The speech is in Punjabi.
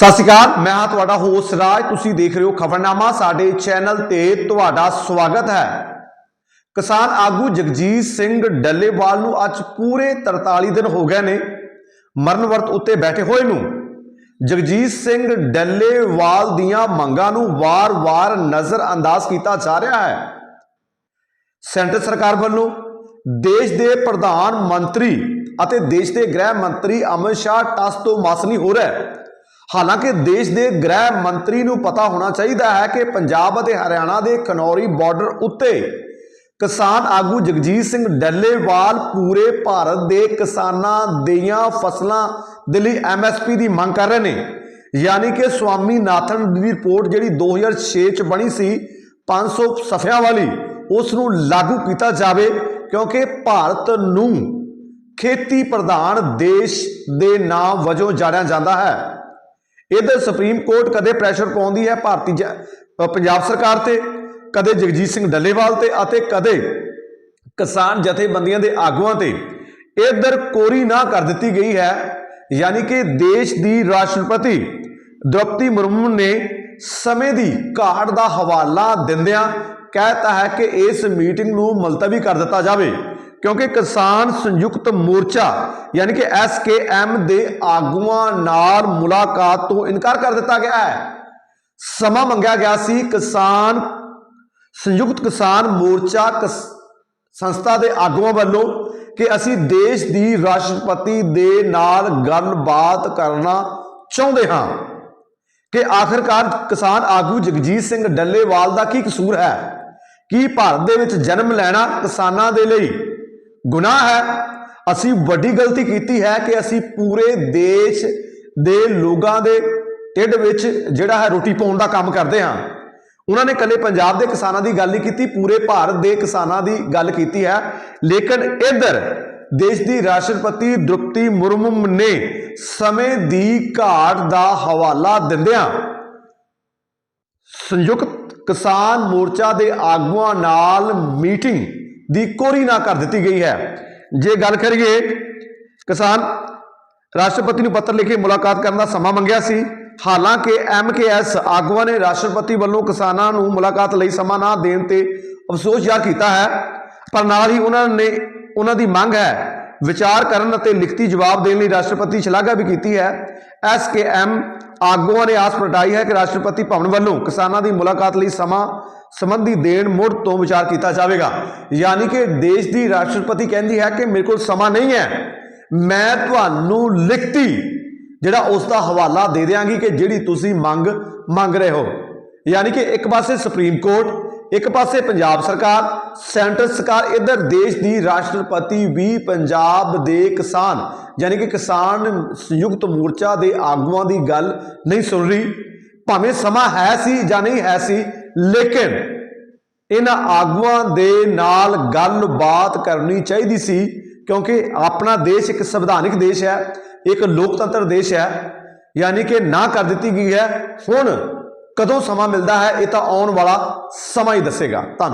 ਸਤਿ ਸ਼੍ਰੀ ਅਕਾਲ, ਮੈਂ ਹਾਂ ਤੁਹਾਡਾ ਹੋਸਟ ਰਾਜ। ਤੁਸੀਂ ਦੇਖ ਰਹੇ ਹੋ ਖਬਰਨਾਮਾ। ਸਾਡੇ ਚੈਨਲ ਤੇ ਤੁਹਾਡਾ ਸਵਾਗਤ ਹੈ। ਕਿਸਾਨ ਆਗੂ ਜਗਜੀਤ ਸਿੰਘ ਡੱਲੇਵਾਲ ਨੂੰ ਅੱਜ ਪੂਰੇ 43 ਦਿਨ ਹੋ ਗਏ ਨੇ ਮਰਨ ਵਰਤ ਉੱਤੇ ਬੈਠੇ ਹੋਏ ਨੂੰ। ਜਗਜੀਤ ਸਿੰਘ ਡੱਲੇਵਾਲ ਦੀਆਂ ਮੰਗਾਂ ਨੂੰ ਵਾਰ-ਵਾਰ ਨਜ਼ਰ ਅੰਦਾਜ਼ ਕੀਤਾ ਜਾ ਰਿਹਾ ਹੈ। ਸੈਂਟਰ ਸਰਕਾਰ ਵੱਲੋਂ ਦੇਸ਼ ਦੇ ਪ੍ਰਧਾਨ ਮੰਤਰੀ ਅਤੇ ਦੇਸ਼ ਦੇ ਗ੍ਰਹਿ ਮੰਤਰੀ ਅਮਿਤ ਸ਼ਾਹ ਟਸ ਤੋਂ ਮਸ ਨਹੀਂ ਹੋ ਰਿਹਾ। ਹਾਲਾਂਕਿ ਦੇਸ਼ ਦੇ ਗ੍ਰਹਿ ਮੰਤਰੀ ਨੂੰ ਪਤਾ ਹੋਣਾ ਚਾਹੀਦਾ ਹੈ ਕਿ ਪੰਜਾਬ ਅਤੇ ਹਰਿਆਣਾ ਦੇ ਖਨੌਰੀ ਬਾਰਡਰ ਉੱਤੇ ਕਿਸਾਨ ਆਗੂ ਜਗਜੀਤ ਸਿੰਘ ਡੱਲੇਵਾਲ ਪੂਰੇ ਭਾਰਤ ਦੇ ਕਿਸਾਨਾਂ ਦੀਆਂ ਫਸਲਾਂ ਦੇ ਲਈ ਐਮਐਸਪੀ ਦੀ ਮੰਗ ਕਰ ਰਹੇ ਨੇ। ਯਾਨੀ ਕਿ ਸਵਾਮੀ ਨਾਥਨ ਦੀ ਰਿਪੋਰਟ ਜਿਹੜੀ 2006 ਚ ਬਣੀ ਸੀ 500 ਸਫਿਆਂ ਵਾਲੀ, ਉਸ ਨੂੰ ਲਾਗੂ ਕੀਤਾ ਜਾਵੇ ਕਿਉਂਕਿ ਭਾਰਤ ਨੂੰ ਖੇਤੀ ਪ੍ਰਧਾਨ ਦੇਸ਼ ਦੇ ਨਾਮ ਵਜੋਂ ਜਾਣਿਆ ਜਾਂਦਾ ਹੈ। ਇਧਰ ਸੁਪਰੀਮ ਕੋਰਟ ਕਦੇ ਪ੍ਰੈਸ਼ਰ ਪਾਉਂਦੀ ਹੈ ਭਾਰਤੀ ਪੰਜਾਬ ਸਰਕਾਰ ਤੇ, ਕਦੇ ਜਗਜੀਤ ਸਿੰਘ ਡੱਲੇਵਾਲ ਤੇ ਅਤੇ ਕਦੇ ਕਿਸਾਨ ਜਥੇਬੰਦੀਆਂ ਦੇ ਆਗੂਆਂ ਤੇ। ਇਧਰ ਕੋਰੀ ਨਾ ਕਰ ਦਿੱਤੀ ਗਈ ਹੈ, ਯਾਨੀ ਕਿ ਦੇਸ਼ ਦੀ ਰਾਸ਼ਟਰਪਤੀ ਦ੍ਰੋਪਦੀ ਮੁਰਮੂ ਨੇ ਸਮੇਂ ਦੀ ਘਾਟ ਦਾ ਹਵਾਲਾ ਦਿੰਦਿਆਂ ਕਹਿਤਾ ਹੈ ਕਿ ਇਸ ਮੀਟਿੰਗ ਨੂੰ ਮੁਲਤਵੀ ਕਰ ਦਿੱਤਾ ਜਾਵੇ। ਕਿਉਂਕਿ ਕਿਸਾਨ ਸੰਯੁਕਤ ਮੋਰਚਾ, ਯਾਨੀ ਕਿ ਐਸਕੇਐਮ ਦੇ ਆਗੂਆਂ ਨਾਲ ਮੁਲਾਕਾਤ ਤੋਂ ਇਨਕਾਰ ਕਰ ਦਿੱਤਾ ਗਿਆ ਹੈ। ਸਮਾਂ ਮੰਗਿਆ ਗਿਆ ਸੀ ਕਿਸਾਨ, ਸੰਯੁਕਤ ਕਿਸਾਨ ਮੋਰਚਾ ਕਿਸ- ਸੰਸਥਾ ਦੇ ਆਗੂਆਂ ਵੱਲੋਂ ਕਿ ਅਸੀਂ ਦੇਸ਼ ਦੀ ਰਾਸ਼ਟਰਪਤੀ ਦੇ ਨਾਲ ਗੱਲਬਾਤ ਕਰਨਾ ਚਾਹੁੰਦੇ ਹਾਂ। ਕਿ ਆਖਰਕਾਰ ਕਿਸਾਨ ਆਗੂ ਜਗਜੀਤ ਸਿੰਘ ਡੱਲੇਵਾਲ ਦਾ ਕੀ ਕਸੂਰ ਹੈ? ਕੀ ਭਾਰਤ ਦੇ ਵਿੱਚ ਜਨਮ ਲੈਣਾ ਕਿਸਾਨਾਂ ਦੇ ਲਈ ਗੁਨਾਹ ਹੈ। ਅਸੀਂ ਵੱਡੀ ਗਲਤੀ ਕੀਤੀ ਹੈ ਕਿ ਅਸੀਂ ਪੂਰੇ ਦੇਸ਼ ਦੇ ਲੋਕਾਂ ਦੇ ਢਿੱਡ ਵਿੱਚ ਜਿਹੜਾ ਹੈ ਰੋਟੀ ਪਾਉਣ ਦਾ ਕੰਮ ਕਰਦੇ ਹਾਂ। ਉਹਨਾਂ ਨੇ ਕੱਲੇ ਪੰਜਾਬ ਦੇ ਕਿਸਾਨਾਂ ਦੀ ਗੱਲ ਨਹੀਂ ਕੀਤੀ, ਪੂਰੇ ਭਾਰਤ ਦੇ ਕਿਸਾਨਾਂ ਦੀ ਗੱਲ ਕੀਤੀ ਹੈ। ਲੇਕਿਨ ਇੱਧਰ ਦੇਸ਼ ਦੀ ਰਾਸ਼ਟਰਪਤੀ ਦ੍ਰੁਪਤੀ ਮੁਰਮੂ ਨੇ ਸਮੇਂ ਦੀ ਘਾਟ ਦਾ ਹਵਾਲਾ ਦਿੰਦਿਆਂ ਸੰਯੁਕਤ ਕਿਸਾਨ ਮੋਰਚਾ ਦੇ ਆਗੂਆਂ ਨਾਲ ਮੀਟਿੰਗ ਦੀ ਕੋਰੀ ਨਾ ਕਰ ਦਿੱਤੀ ਗਈ ਹੈ। ਜੇ ਗੱਲ ਕਰੀਏ, ਕਿਸਾਨ ਰਾਸ਼ਟਰਪਤੀ ਨੂੰ ਪੱਤਰ ਲਿਖ ਕੇ ਮੁਲਾਕਾਤ ਕਰਨ ਦਾ ਸਮਾਂ ਮੰਗਿਆ ਸੀ। ਹਾਲਾਂਕਿ ਐਮਕੇਐਸ ਆਗੂਆਂ ਨੇ ਰਾਸ਼ਟਰਪਤੀ ਵੱਲੋਂ ਕਿਸਾਨਾਂ ਨੂੰ ਮੁਲਾਕਾਤ ਲਈ ਸਮਾਂ ਨਾ ਦੇਣ ਤੇ ਅਫਸੋਸ ਜ਼ਾਹਰ ਕੀਤਾ ਹੈ, ਪਰ ਨਾਲ ਹੀ ਉਹਨਾਂ ਨੇ, ਉਹਨਾਂ ਦੀ ਮੰਗ ਹੈ ਵਿਚਾਰ ਕਰਨ ਅਤੇ ਲਿਖਤੀ ਜਵਾਬ ਦੇਣ ਲਈ ਰਾਸ਼ਟਰਪਤੀ ਸ਼ਲਾਘਾ ਵੀ ਕੀਤੀ ਹੈ। ਐਸਕੇਐਮ ਆਗੂਆਂ ਨੇ ਆਸ ਪ੍ਰਗਟਾਈ ਹੈ ਕਿ ਰਾਸ਼ਟਰਪਤੀ ਭਵਨ ਵੱਲੋਂ ਕਿਸਾਨਾਂ ਦੀ ਮੁਲਾਕਾਤ ਲਈ ਸਮਾਂ ਸੰਬੰਧੀ ਦੇਣ ਮੁੜ ਤੋਂ ਵਿਚਾਰ ਕੀਤਾ ਜਾਵੇਗਾ। ਯਾਨੀ ਕਿ ਦੇਸ਼ ਦੀ ਰਾਸ਼ਟਰਪਤੀ ਕਹਿੰਦੀ ਹੈ ਕਿ ਮੇਰੇ ਕੋਲ ਸਮਾਂ ਨਹੀਂ ਹੈ। ਮੈਂ ਤੁਹਾਨੂੰ ਲਿਖਤੀ ਜਿਹੜਾ ਉਸ ਦਾ ਹਵਾਲਾ ਦੇ ਦਿਆਂਗੀ ਕਿ ਜਿਹੜੀ ਤੁਸੀਂ ਮੰਗ ਮੰਗ ਰਹੇ ਹੋ। ਯਾਨੀ ਕਿ ਇੱਕ ਪਾਸੇ ਸੁਪਰੀਮ ਕੋਰਟ ਇੱਕ ਪਾਸੇ ਪੰਜਾਬ ਸਰਕਾਰ, ਸੈਂਟਰ ਸਰਕਾਰ, ਇਧਰ ਦੇਸ਼ ਦੀ ਰਾਸ਼ਟਰਪਤੀ ਵੀ ਪੰਜਾਬ ਦੇ ਕਿਸਾਨ, ਯਾਨੀ ਕਿ ਕਿਸਾਨ ਸੰਯੁਕਤ ਮੋਰਚਾ ਦੇ ਆਗੂਆਂ ਦੀ ਗੱਲ ਨਹੀਂ ਸੁਣ ਰਹੀ। ਭਾਵੇਂ ਸਮਾਂ ਹੈ ਸੀ ਜਾਂ ਨਹੀਂ ਹੈ ਸੀ, ਲੇਕਿਨ ਇਹਨਾਂ ਆਗੂਆਂ ਦੇ ਨਾਲ ਗੱਲਬਾਤ ਕਰਨੀ ਚਾਹੀਦੀ ਸੀ, ਕਿਉਂਕਿ ਆਪਣਾ ਦੇਸ਼ ਇੱਕ ਸੰਵਿਧਾਨਿਕ ਦੇਸ਼ ਹੈ, ਇੱਕ ਲੋਕਤੰਤਰ ਦੇਸ਼ ਹੈ, ਯਾਨੀ ਕਿ ਨਾ ਕਰ ਦਿੱਤੀ ਗਈ ਹੈ। ਹੁਣ ਕਦੋਂ ਸਮਾਂ ਮਿਲਦਾ ਹੈ ਇਹ ਤਾਂ ਆਉਣ ਵਾਲਾ ਸਮਾਂ ਹੀ ਦੱਸੇਗਾ। ਧੰਨਵਾਦ।